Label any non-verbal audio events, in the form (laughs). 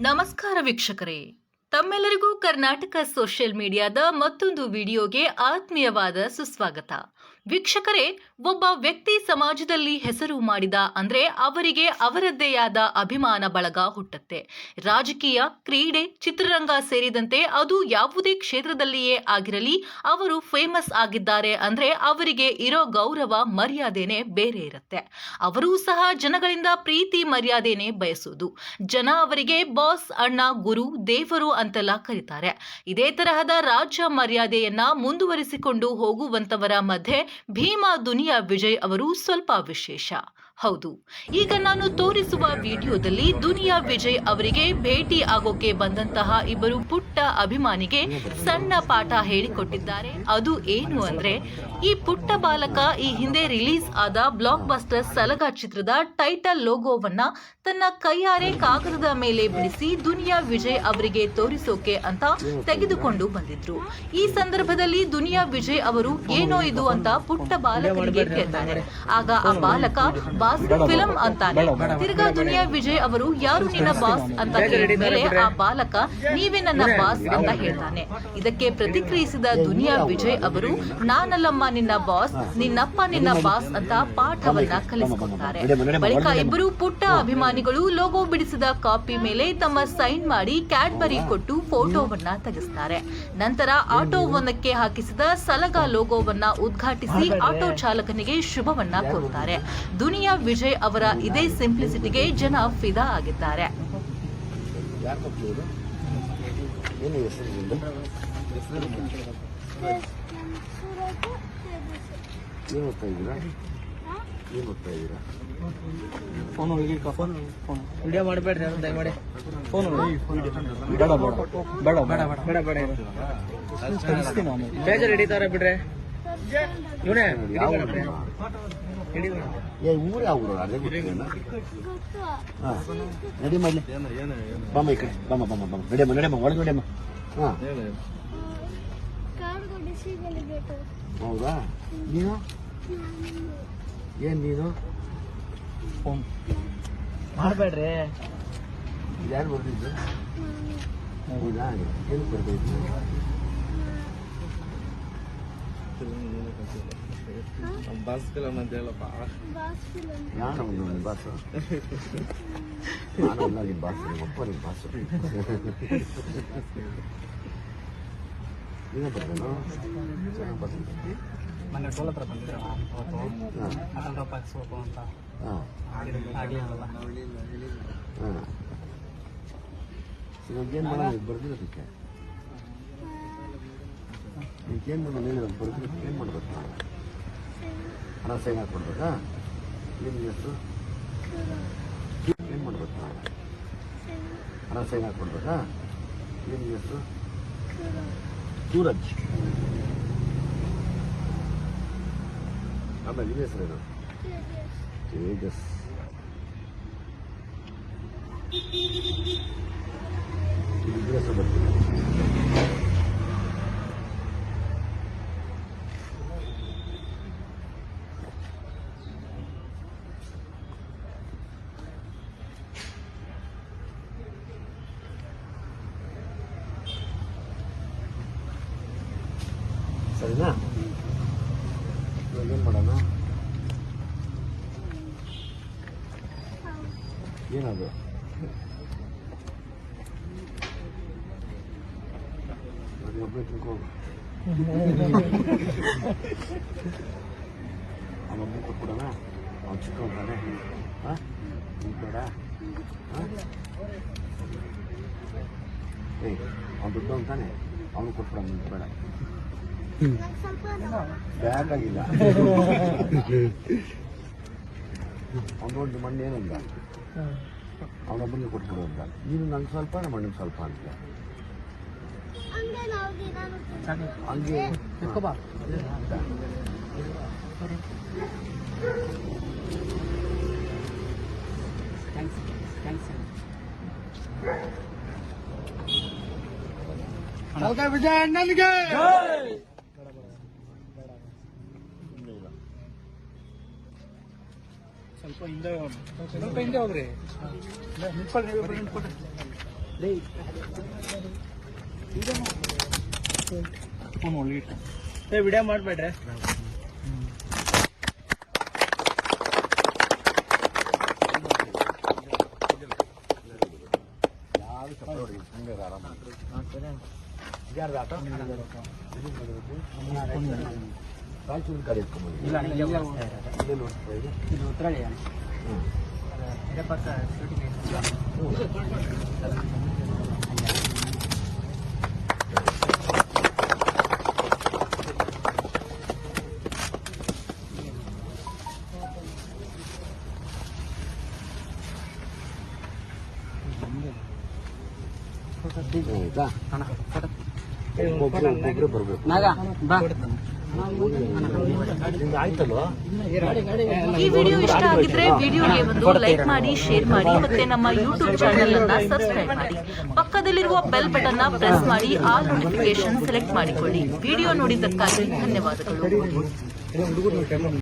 ನಮಸ್ಕಾರ ವೀಕ್ಷಕರೇ. ತಮ್ಮೆಲ್ಲರಿಗೂ ಕರ್ನಾಟಕ ಸೋಷಿಯಲ್ ಮೀಡಿಯಾದ ಮತ್ತೊಂದು ವಿಡಿಯೋಗೆ ಆತ್ಮೀಯವಾದ ಸುಸ್ವಾಗತ. ವೀಕ್ಷಕರೇ, ಒಬ್ಬ ವ್ಯಕ್ತಿ ಸಮಾಜದಲ್ಲಿ ಹೆಸರು ಮಾಡಿದ ಅಂದ್ರೆ ಅವರಿಗೆ ಅವರದ್ದೇ ಆದ ಅಭಿಮಾನ ಬಳಗ ಹುಟ್ಟುತ್ತೆ. ರಾಜಕೀಯ, ಕ್ರೀಡೆ, ಚಿತ್ರರಂಗ ಸೇರಿದಂತೆ ಅದು ಯಾವುದೇ ಕ್ಷೇತ್ರದಲ್ಲಿಯೇ ಆಗಿರಲಿ, ಅವರು ಫೇಮಸ್ ಆಗಿದ್ದಾರೆ ಅಂದ್ರೆ ಅವರಿಗೆ ಇರೋ ಗೌರವ, ಮರ್ಯಾದೆನೆ ಬೇರೆ ಇರುತ್ತೆ. ಅವರೂ ಸಹ ಜನಗಳಿಂದ ಪ್ರೀತಿ, ಮರ್ಯಾದೆನೆ ಬಯಸುವುದು ಜನ ಅವರಿಗೆ ಬಾಸ್ ಅಣ್ಣ, ಗುರು, ದೇವರು ಅಂತೆಲ್ಲ ಕರೀತಾರೆ. ಇದೇ ತರಹದ ರಾಜ್ಯ ಮರ್ಯಾದೆಯನ್ನ ಮುಂದುವರಿಸಿಕೊಂಡು ಹೋಗುವಂತವರ ಮಧ್ಯೆ ಭೀಮಾ ದುನಿಯಾ ವಿಜಯ್ ಅವರು ಸ್ವಲ್ಪ ವಿಶೇಷ. ಹೌದು. ಈಗ ನಾನು ತೋರಿಸುವ ವಿಡಿಯೋದಲ್ಲಿ ದುನಿಯಾ ವಿಜಯ್ ಅವರಿಗೆ ಭೇಟಿ ಆಗೋಕೆ ಬಂದಂತಹ ಇಬ್ಬರು ಪುಟ್ಟ ಅಭಿಮಾನಿಗೆ ಸಣ್ಣ ಪಾಠ ಹೇಳಿಕೊಟ್ಟಿದ್ದಾರೆ. ಅದು ಏನು ಅಂದ್ರೆ, ಈ ಪುಟ್ಟ ಬಾಲಕ ಈ ಹಿಂದೆ ರಿಲೀಸ್ ಆದ ಬ್ಲಾಕ್ ಬಸ್ಟರ್ ಸಲಗ ಚಿತ್ರದ ಟೈಟಲ್ ಲೋಗೋವನ್ನ ತನ್ನ ಕೈಯಾರೆ ಕಾಗದದ ಮೇಲೆ ಬಿಡಿಸಿ ದುನಿಯಾ ವಿಜಯ್ ಅವರಿಗೆ ತೋರಿಸೋಕೆ ಅಂತ ತೆಗೆದುಕೊಂಡು ಬಂದಿದ್ರು. ಈ ಸಂದರ್ಭದಲ್ಲಿ ದುನಿಯಾ ವಿಜಯ್ ಅವರು, ಏನೋ ಇದು ಅಂತ ಪುಟ್ಟ ಬಾಲಕನಿಗೆ ಕೇಳ್ತಾರೆ. ಆಗ ಆ ಬಾಲಕ ಬಾಸ್ ಫಿಲಂ ಅಂತಾನೆ. ತಿರ್ಗಾ ದುನಿಯಾ ವಿಜಯ್ ಅವರು ಯಾರು ನಿನ್ನ ಬಾಸ್ ಅಂತ ಕೇಳಿದ ಮೇಲೆ ಆ ಬಾಲಕ ನೀವೇ ನನ್ನ ಬಾಸ್ ಅಂತ ಹೇಳ್ತಾನೆ. ಇದಕ್ಕೆ ಪ್ರತಿಕ್ರಿಯಿಸಿದ ದುನಿಯಾ ವಿಜಯ್ ಅವರು ನಾನಲ್ಲಮ್ಮ ನಿನ್ನ ಬಾಸ್ ನಿನ್ನಪ್ಪ ನಿನ್ನ ಬಾಸ್ ಅಂತ ಪಾಠವನ್ನ ಕಲಿಸಿಕೊಡ್ತಾರೆ. ಬಳಿಕ ಇಬ್ಬರು ಪುಟ್ಟ ಅಭಿಮಾನಿಗಳು ಲೋಗೋ ಬಿಡಿಸಿದ ಕಾಪಿ ಮೇಲೆ ತಮ್ಮ ಸೈನ್ ಮಾಡಿ ಕ್ಯಾಡ್ಬರಿ ಕೊಟ್ಟು ಫೋಟೋವನ್ನ ತೆಗೆಸ್ತಾರೆ. ನಂತರ ಆಟೋವೊಂದಕ್ಕೆ ಹಾಕಿಸಿದ ಸಲಗ ಲೋಗೋವನ್ನ ಉದ್ಘಾಟಿಸಿ ಆಟೋ ಚಾಲಕನಿಗೆ ಶುಭವನ್ನ ಕೋರುತ್ತಾರೆ. ದುನಿಯಾ ವಿಜಯ್ ಅವರ ಇದೇ ಸಿಂಪ್ಲಿಸಿಟಿಗೆ ಜನ ಫಿದಾ ಆಗಿದ್ದಾರೆ. ಫೋನ್ ಫೋನ್ ವಿಡಿಯೋ ಮಾಡಬೇಡ್ರಿ ದಯಮಾಡಿ ಫೋನ್ ಬೇಡ ಬೇಡ. ಬೇಡ ಬೇಡ. ಬೇಡ ಬೇಡ ಕಳಿಸ್ತೀನಿ ನಾನು ಬೇಜಾರು ಹಿಡಿತಾರೆ ಬಿಡ್ರೆ. ಇವನೇ ಏ ಊರು ಯಾವ ಊರು ಅದೇ ಗೊತ್ತಿಲ್ಲ. ಹಾಂ ನಡಿ ಮಾಡಲಿ ಬಮ್ಮ ಈ ಕಡೆ ಬಮ್ಮ ಬಮ್ಮ ಬಮ್ಮ. ನಡಿಯಮ್ಮ ನಡಿಯಮ್ಮ ಒಳಗೆ ನಡಿಯಮ್ಮ ಹಾಂ. ಹೌದಾ? ನೀನು? ಏನು ನೀನು? ಮಾಡಬೇಡ್ರಿ. ಯಾರು ಬರ್ತಿದ್ದು ಹೌದಾ? ಏನು ಬರ್ತಿದ್ದು ಬಸ್ ಫಿಲಮ್ ಅಂತ ಹೇಳಪ್ಪ ಬಾಸ್ ಫಿಲಂ ಯಾರು ಒಂದು ನಿಮ್ಮ ಬಾಸು ನಾನು ಅಲ್ಲ ನಿಮ್ಮ ಬಾಸು ನಿಮ್ಮ ಅಪ್ಪ ನಿಮ್ಮ ಬಾಸು ನೀನೇ ಬರ್ತಾನೋ ಚೆನ್ನಾಗಿ ಬರ್ತೀನಿ ಮೊನ್ನೆ ಟೋಲ್ ಹತ್ರ ಬಂದಿದ್ರು ಅವತ್ತು ಹಾಂ ಅಸಲ್ ಡ್ರಾಪ್ ಹಾಕ್ಸ್ಬೇಕು ಅಂತ ಹಾಂ ಆಗ್ಲಿಲ್ಲ ಹಾಂ ಇವಾಗ ಏನು ಮಾಡೋದು ಈಗ ಬರ್ದಿರೋದಕ್ಕೆ ಈಗ ಏನು ಮಾಡೋದು ಹೇಳಿ ಬರ್ದಿರೋದಕ್ಕೆ ಏನು ಮಾಡ್ಬೇಕು ನಾವು ಹಣ ಸೈನ್ ಹಾಕ್ಕೊಡ್ಬೇಕಾ ನಿಮ್ಮ ಹೆಸರು? ಏನು ಮಾಡ್ಬೇಕು ನಾವು? ಹಣ ಸೈನ್ ಹಾಕ್ಕೊಡ್ಬೇಕಾ ನಿಮ್ಮ ಹೆಸರು? ಸೂರಜ್. ಆಮೇಲೆ ನಿಮ್ಮ ಹೆಸರೇನು? ತೇಜಸ್ ಇಬ್ಬರ ಹೆಸರು ಬರ್ತೀನಿ ಸರಿನಾ? ಏನು ಮಾಡೋಣ? ಏನದು? ಒಬ್ಬರೇ ತಿಳ್ಕೋದು (laughs) ಅವನೊಬ್ಬ ಕೊಟ್ಬಿಡೋಣ ಅವ್ನು ಚಿಕ್ಕವನ್ ತಾನೆ ಹಾಂ ಬೇಡ. ಹಾಂ? ಏಯ್ ಅವ್ನು ದೊಡ್ಡವನ್ ತಾನೆ. ಅವನು ಕೊಟ್ಬಿಡೋಣ ಬೇಡ. ಬೇಕಾಗಿಲ್ಲ ಅವನೊಂದು ಮಣ್ಣು ಏನಂದ ಅವನೊಬ್ಬನಿಗೆ ಕೊಟ್ಬಿಡು ಅಂತ ನೀನು ನಂಗೆ ಸ್ವಲ್ಪ ನಮ್ಮ ಮಣ್ಣಿಗೆ ಸ್ವಲ್ಪ ಅಂತ ಹಂಗೆ ವಿಜಯ ಅಣ್ಣನಿಗೆ ಹಿಂದೆ ಸ್ವಲ್ಪ ಹಿಂದೆ ಹೋಗ್ರಿ. ನಿಂತ್ಕೊಳ್ಳಿ ಫೋನ್ ಒಳಗೆ ಇಟ್ಟು ಏ ವಿಡಿಯೋ ರಾಯಚೂರಿನ ಗಾಡಿ ಎತ್ಕೊಂಡ್ಬಂದು ಇಲ್ಲ ಇಲ್ಲೇ ನೋಡ್ತಾ ಇದೆ ಇದು ಉತ್ತರಳ್ಳಿ ಹ್ಮ್. ಇದೇ ಪಕ್ಕ ಆಯ್ತಾ ಒಬ್ಬೊಬ್ರು ಒಬ್ಬೊಬ್ರು ಬರ್ಬೇಕು ನಾಗ ಬಾ. ಈ ವಿಡಿಯೋ ಇಷ್ಟ ಆಗಿದ್ರೆ ವಿಡಿಯೋಗೆ ಒಂದು ಲೈಕ್ ಮಾಡಿ ಶೇರ್ ಮಾಡಿ ಮತ್ತೆ ನಮ್ಮ ಯೂಟ್ಯೂಬ್ ಚಾನೆಲ್ ಅನ್ನ ಸಬ್ಸ್ಕ್ರೈಬ್ ಮಾಡಿ. ಪಕ್ಕದಲ್ಲಿರುವ ಬೆಲ್ ಬಟನ್ನ ಪ್ರೆಸ್ ಮಾಡಿ ಆಲ್ ನೋಟಿಫಿಕೇಶನ್ ಸೆಲೆಕ್ಟ್ ಮಾಡಿಕೊಳ್ಳಿ. ವಿಡಿಯೋ ನೋಡಿದ್ದಕ್ಕಾಗಿ ಧನ್ಯವಾದಗಳು.